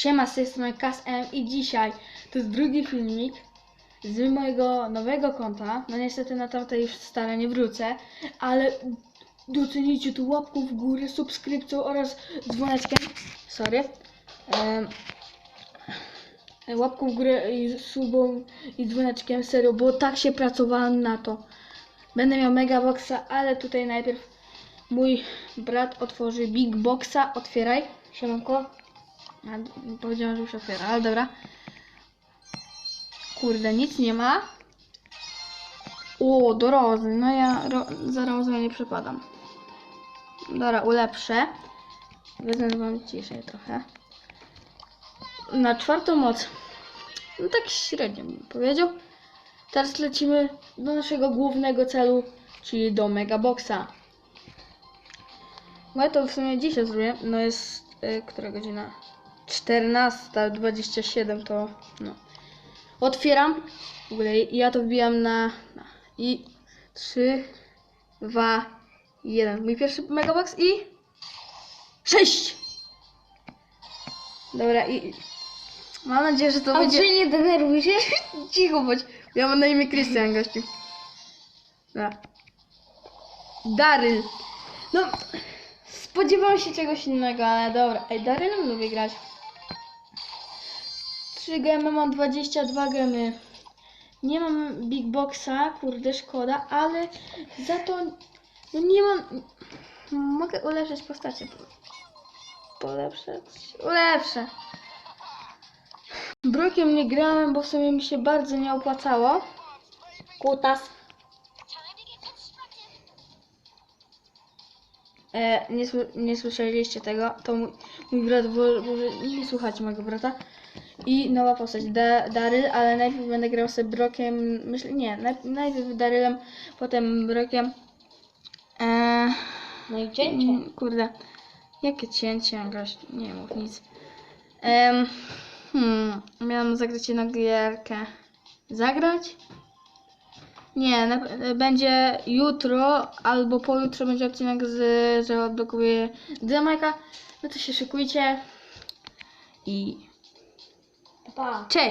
Siema, z tej strony KSM i dzisiaj to jest drugi filmik z mojego nowego konta. No niestety na tamte już stare nie wrócę, ale docenicie tu łapką w górę, subskrypcją oraz dzwoneczkiem. Sorry. Em, łapką w górę i subą i dzwoneczkiem, serio, bo tak się pracowałem na to. Będę miał mega boxa, ale tutaj najpierw mój brat otworzy big boxa. Otwieraj. Siemanko. A, d- powiedziałam, że już otwiera, ale dobra. Kurde, nic nie ma. O, do rozy. No ja ro za rozę nie przepadam. Dobra, ulepszę. Wezmę wam ciszej trochę. Na czwartą moc. No tak średnio bym powiedział. Teraz lecimy do naszego głównego celu, czyli do Megaboxa. No ja to w sumie dzisiaj zrobię. No jest y, która godzina? 14.27 to no. Otwieram. W ogóle ja to wbijam na, na i 3, 2, 1. Mój pierwszy megabox i 6. Dobra i mam nadzieję, że to będzie... Andrzej, nie denerwuj się. Cicho bądź. Ja mam na imię Krystian, gościu. Dobra. Daryl. No, spodziewałam się czegoś innego, ale dobra. Ej, Darylem lubię grać. 3 gemy, mam 22 gemy. Nie mam Big Boxa, kurde, szkoda, ale za to no nie mam... Mogę ulepszyć postacie. Polepszać? Ulepszę. Brokiem nie grałem, bo w sumie mi się bardzo nie opłacało. Kutas. E, nie, nie słyszeliście tego, to mój, mój brat, bo, bo nie słuchajcie mojego brata. I nowa postać, da, Daryl, ale najpierw będę grał sobie Brokiem, myślę, nie, najpierw, najpierw Darylem, potem Brokiem. E, No i cięcie. Mm, Kurde, jakie cięcie, gość, nie mów nic. Em, hmm, miałam zagrać jedną gierkę. Zagrać? Nie, na, będzie jutro albo pojutrze będzie odcinek z, że odblokuję Dynamika. No to się szykujcie i 爸。切。